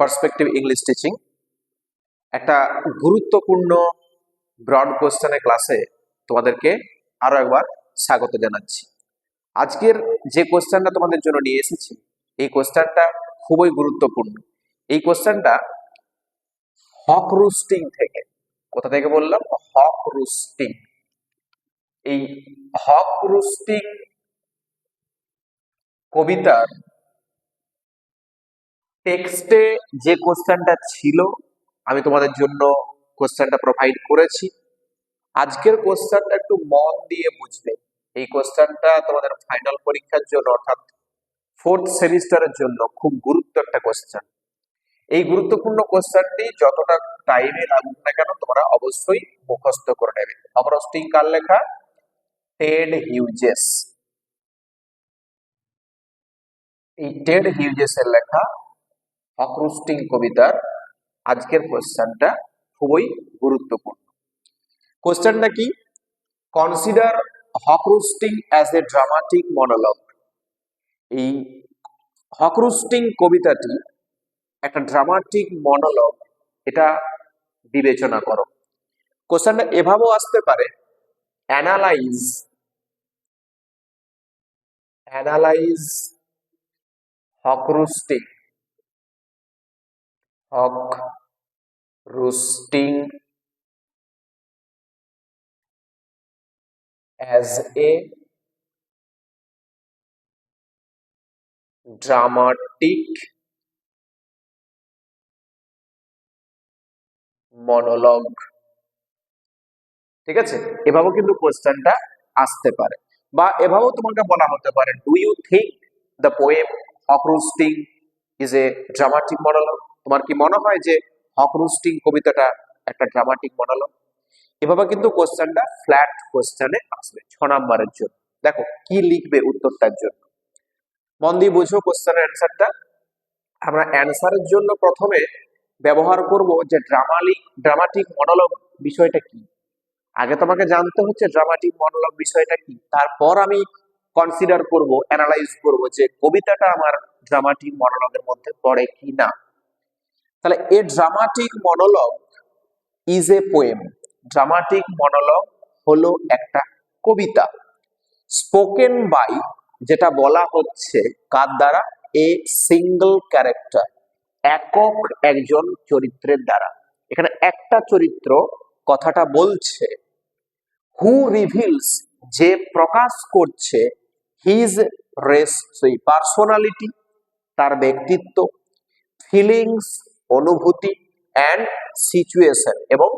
Perspective English teaching একটা গুরুত্বপূর্ণ broad কোশ্চেনের ক্লাসে তোমাদেরকে আরও একবার স্বাগত জানাচ্ছি। আজকের যে কোশ্চেনটা তোমাদের জন্য নিয়ে এসেছি, এই কোশ্চেনটা খুবই গুরুত্বপূর্ণ। এই কোশ্চেনটা হক রুস্টিং থেকে, কোথা থেকে বললাম? হক রুস্টিং এই হক রুস্টিং কবিতার টেক্সটে যে কোশ্চেনটা ছিল, আমি তোমাদের জন্য কোশ্চেনটা প্রোভাইড করেছি। আজকের কোশ্চেনটা একটু মন দিয়ে বুঝবে এই কোশ্চেনটা তোমাদের ফাইনাল পরীক্ষার জন্য, অর্থাৎ ফোর্থ সেমিস্টারের জন্য খুব গুরুত্ব একটা কোশ্চেন এই গুরুত্বপূর্ণ কোশ্চেনটি যতটা টাইমে লাগুক না কেন, তোমরা অবশ্যই মুখস্থ করে নেবে। অবরস্টিং কার লেখা? টেড হিউজেস এই টেড হিউজেসের লেখা অক্রুস্টিং কবিতার আজকের কোশ্চেনটা খুবই গুরুত্বপূর্ণ। কোশ্চেনটা কি? Consider Hawk Roosting as a dramatic monologue এই হকরুস্টিং কবিতাটি একটা ড্রামাটিক মনোলগ এটা বিবেচনা করো। কোশ্চেনটা এভাবেও আসতে পারে analyse analyse Hawk Roosting Hawk Roosting as a dramatic monologue ঠিক আছে? এভাবেও কিন্তু কোশ্চেনটা আসতে পারে। বা এভাবেও তোমাকে বলা হতে পারে do you think the poem Hawk Roosting is a dramatic monologue তোমার কি মনে হয় যে হকরুস্টিং কবিতাটা একটা ড্রামাটিক মনোলগ এভাবে কিন্তু কোশ্চেনটা ফ্ল্যাট কোশ্চেনে আসবে, ছ নাম্বারের জন্য। দেখো, কি লিখবে উত্তরটার জন্য? মন দিয়ে বুঝো কোশ্চেনের অ্যান্সারটা আমরা অ্যান্সারের জন্য প্রথমে ব্যবহার করব যে ড্রামালিক ড্রামাটিক মনোলগ বিষয়টা কি? আগে তোমাকে জানতে হচ্ছে ড্রামাটিক মনোলগ বিষয়টা কি। তারপর আমি কনসিডার করব অ্যানালাইজ করব যে কবিতাটা আমার ড্রামাটিক মনোলগের মধ্যে পড়ে কি না তাহলে a dramatic monologue is a poem dramatic monologue হলো একটা কবিতা। স্পোকেন বাই যেটা বলা হচ্ছে কার দ্বারা? এ সিঙ্গল ক্যারেক্টার একক একজন চরিত্রের দ্বারা। এখানে একটা চরিত্র কথাটা বলছে হু রিভিলস যে প্রকাশ করছে হিজ রেস পার্সোনালিটি তার ব্যক্তিত্ব ফিলিংস অনুভূতি অ্যান্ড সিচুয়েশন এবং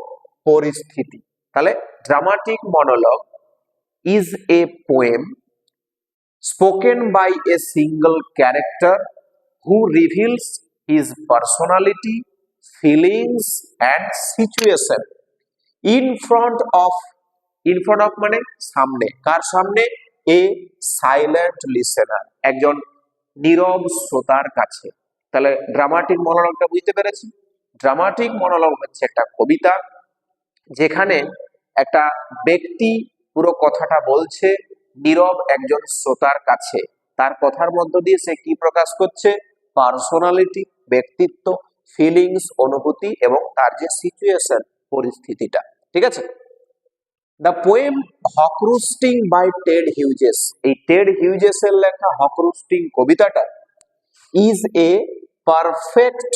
পরিস্থিতি। তাহলে dramatic monologue is a poem spoken by a single character who reveals his personality feelings and situation in front of in front of মানে সামনে। কার সামনে? এ সাইলেন্ট লিসেনার একজন নীরব শ্রোতার কাছে। তাহলে ড্রামাটিক মনোলগটা বুঝতে পেরেছি? ড্রামাটিক মনোলগ হচ্ছে একটা কবিতা যেখানে একটা ব্যক্তি পুরো কথাটা বলছে নীরব একজন শ্রোতার কাছে। তার কথার মধ্য দিয়ে সে কি প্রকাশ করছে? পার্সোনালিটি ব্যক্তিত্ব ফিলিংস অনুভূতি এবং তার যে সিচুয়েশন পরিস্থিতিটা। ঠিক আছে? The poem Hawk Roosting by Ted Hughes এই টেড হিউজেস এর লেখা হকরুস্টিং কবিতাটা is a perfect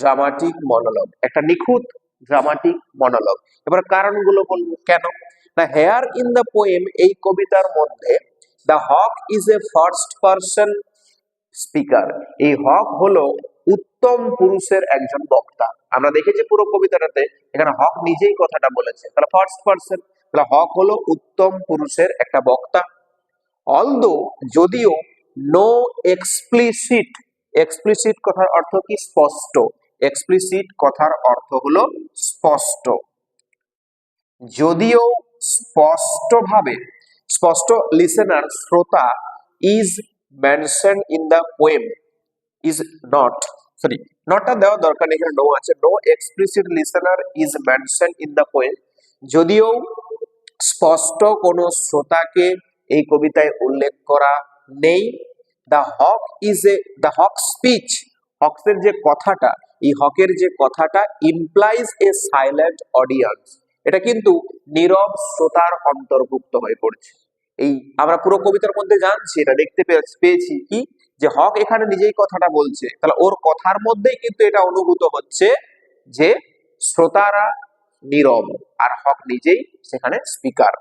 dramatic monologue একটা নিখুঁত ড্রামাটিক মনোলগ এবার কারণগুলো বলব কেন? না হেয়ার ইন দ্য পোয়েম এই কবিতার মধ্যে the hawk is a first person speaker এই হক হলো উত্তম পুরুষের একজন বক্তা। আমরা দেখেছি পুরো কবিতাটাতে, এখানে হক নিজেই কথাটা বলেছে। তাহলে ফার্স্ট পার্সন তাহলে হক হলো উত্তম পুরুষের একটা বক্তা। অলদো যদিও নো এক্সপ্লিসিট এক্সপ্লিসিট কথার অর্থ কি? স্পষ্ট। এক্সপ্লিসিট কথার অর্থ হলো স্পষ্ট। যদিও স্পষ্টভাবে, স্পষ্ট লিসেনার শ্রোতা is mention in the poem is not sorry নটটা দেওয়া দরকার এখানে নো আছে। No explicit listener is mention in the poem যদিও স্পষ্ট কোনো শ্রোতাকে এই কবিতায় উল্লেখ করা নেই the hawk is a the hawk speech হক্সের যে কথাটা, এই হকের যে কথাটা ইমপ্লাইজ এ সাইলেন্ট অডিয়েন্স এটা কিন্তু নীরব শ্রোতার অন্তর্ভুক্ত হয়ে পড়ছে। এই আমরা পুরো কবিতার মধ্যে জানছি, এটা দেখতে পেয়ে- পেয়েছি কি? যে হক এখানে নিজেই কথাটা বলছে। তাহলে ওর কথার মধ্যেই কিন্তু এটা অনুভূত হচ্ছে যে শ্রোতারা নীরব, আর হক নিজেই সেখানে speaker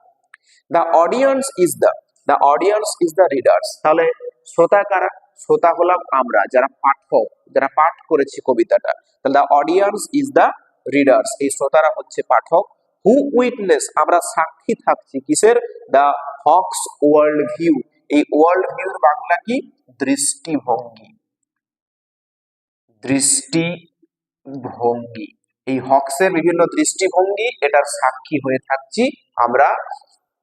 the audience is the the audience is the readers তাহলে শ্রোতা কারা? শ্রোতা হলাম আমরা, যারা পাঠক, যারা পাঠ করেছি কবিতাটা। তাহলে the audience is the readers এই শ্রোতারা হচ্ছে পাঠক। হু উইটনেস আমরা সাক্ষী থাকছি কিসের? দ্য হক্স ওয়ার্ল্ড ভিউ এই ওয়ার্ল্ড ভিউর বাংলা কি? দৃষ্টিভঙ্গি। দৃষ্টিভঙ্গি। এই হক্সের বিভিন্ন দৃষ্টিভঙ্গি, এটার সাক্ষী হয়ে থাকছি আমরা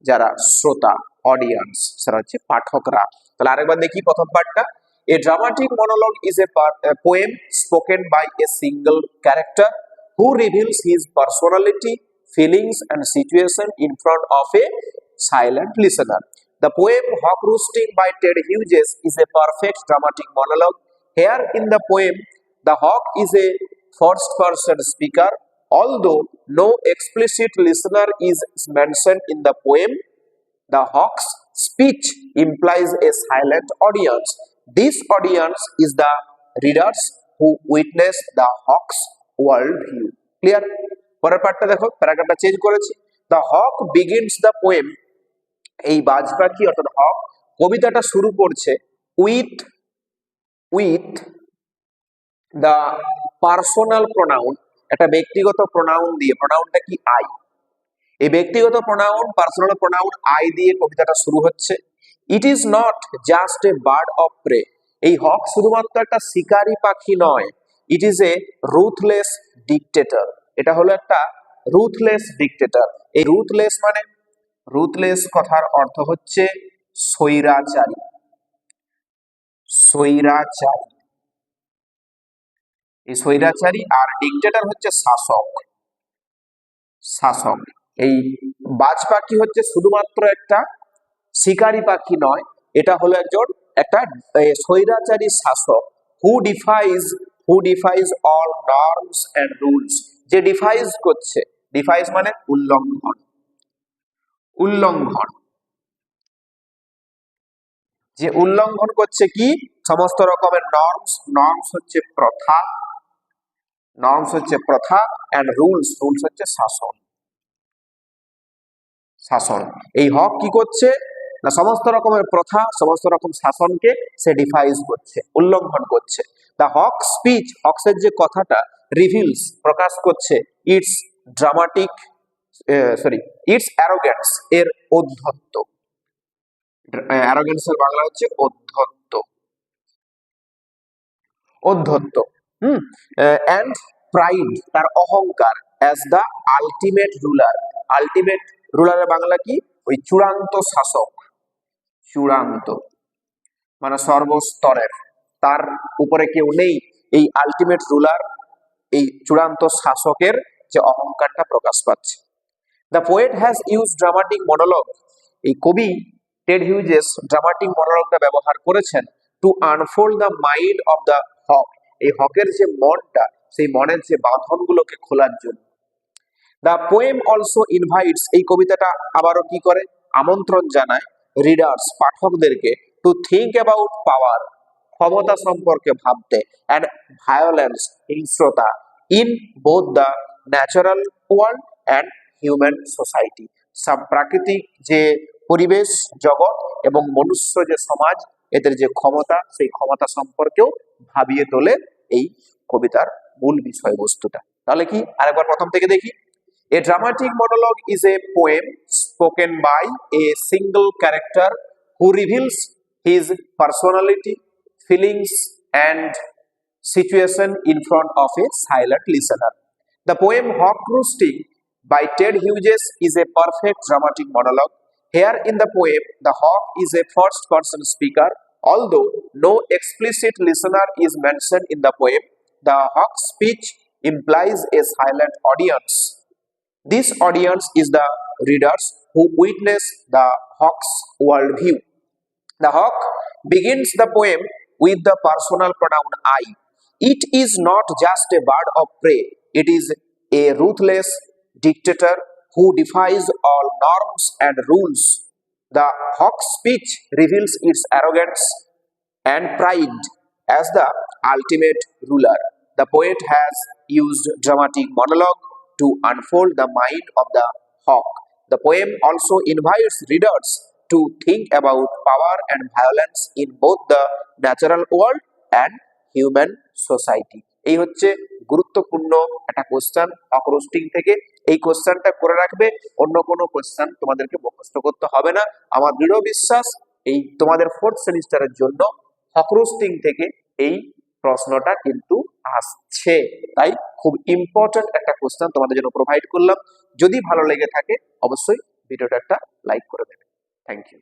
যারা শ্রোতা। অডিয়েন্স সেটা হচ্ছে পাঠকরা তাহলে আরেকবার দেখি প্রথম পার্টটা a dramatic monologue is a poem spoken by a single character who reveals his personality feelings and situation in front of a silent listener. The poem Hawk Roosting by Ted Hughes is a perfect dramatic monologue. Here in the poem, the hawk is a first person speaker. Although no explicit listener is mentioned in the poem, the hawk's speech implies a silent audience. This audience is the readers who witness the hawk's world view. Clear? পরের পার্টটা দেখো প্যারাগ্রাফটা change করেছি the hawk begins the poem এই বাজ পাখি অর্থাৎ hawk কবিতাটা শুরু করছে with with the personal pronoun একটা ব্যক্তিগত প্রোনাউন দিয়ে প্রোনাউনটা কি আই এই ব্যক্তিগত প্রোনাউন পার্সোনাল প্রোনাউন আই দিয়ে কবিতাটা শুরু হচ্ছে। It is not just a bird of prey এই হক শুধুমাত্র একটা শিকারী পাখি নয়। It is a ruthless dictator এটা হলো একটা রুথলেস ডিকটেটর এই রুথলেস মানে রুথলেস কথার অর্থ হচ্ছে স্বৈরাচারী। স্বৈরাচারী। এই স্বৈরাচারী আর ডিকটেটর হচ্ছে শাসক। শাসক। এই বাজ পাখি হচ্ছে শুধুমাত্র একটা শিকারী পাখি নয়, এটা হলো একজন একটা স্বৈরাচারী শাসক who defies who defies all norms and rules যে ডিফাইজ করছে ডিফাইজ মানে উল্লঙ্ঘন উল্লঙ্ঘন। যে উল্লঙ্ঘন করছে কি? সমস্ত রকমের নর্মস নর্মস হচ্ছে প্রথা নর্মস হচ্ছে প্রথা এন্ড রুলস রুলস হচ্ছে শাসন। শাসন। এই হক কি করছে? না, সমস্ত রকমের প্রথা, সমস্ত রকম শাসনকে সে ডিফাইজ করছে, উল্লঙ্ঘন করছে। দ্য হক স্পিচ হকসের যে কথাটা রিভিলস প্রকাশ করছে its dramatic sorry its arrogance এর অধ্যত্ত। অ্যারোগ্যান্সের বাংলা হচ্ছে অধ্যত্ত। অধ্যত্ত, হুম? অ্যান্ড প্রাইড তার অহংকার as the ultimate ruler ultimate রুলারের Bangla কি? ওই চূড়ান্ত শাসক। চূড়ান্ত। মানে সর্বস্তরের। তার উপরে কেউ নেই। এই আলটিমেট রুলার এই চূড়ান্ত শাসকের যে অহংকারটা প্রকাশ পাচ্ছে। The poet has use dramatic monologue এই কবি টেড হিউজেস ড্রামাটিক মনোলগটা ব্যবহার করেছেন to unfold the mind of the hawk এই হকের যে মনটা, সেই মনের যে বাঁধনগুলোকে খোলার জন্য। দ্য পোয়েম অলসো ইনভাইটস এই কবিতাটা আবারও কি করে? আমন্ত্রণ জানায় রিডার্স পাঠকদেরকে টু থিঙ্ক অ্যাবাউট পাওয়ার ক্ষমতা সম্পর্কে ভাবতে and violence হিংস্রতা in both the natural world and human society সব প্রাকৃতিক যে পরিবেশ, জগৎ এবং মনুষ্য যে সমাজ, এদের যে ক্ষমতা, সেই ক্ষমতা সম্পর্কেও ভাবিয়ে তোলে এই কবিতার মূল বিষয়বস্তুটা। তাহলে কি আরেকবার প্রথম থেকে দেখি? A dramatic monologue is a poem spoken by a single character who reveals his personality, feelings, and situation in front of a silent listener. The poem Hawk Roosting by Ted Hughes is a perfect dramatic monologue. Here in the poem, the hawk is a first person speaker. Although no explicit listener is mentioned in the poem, the hawk's speech implies a silent audience. This audience is the readers who witness the hawk's worldview. The hawk begins the poem with the personal pronoun I. It is not just a bird of prey, it is a ruthless dictator who defies all norms and rules. The hawk's speech reveals its arrogance and pride as the ultimate ruler. The poet has used dramatic monologue to unfold the mind of the hawk. The poem also invites readers to think about power and violence in both the natural world and human society. এই হচ্ছে গুরুত্বপূর্ণ একটা question অক্রোস্টিং থেকে এই কোশ্চেনটা করে রাখবে অন্য কোনো কোশ্চেন তোমাদেরকে মুখস্থ করতে হবে না আমার দৃঢ় বিশ্বাস এই তোমাদের ফোর্থ সেমিস্টারের জন্য হক্রোস্টিং থেকে এই প্রশ্নটা কিন্তু আসছে। তাই খুব ইম্পর্টেন্ট একটা কোশ্চেন তোমাদের জন্য প্রোভাইড করলাম। যদি ভালো লেগে থাকে, অবশ্যই ভিডিওটা একটা লাইক করে দেবে। Thank you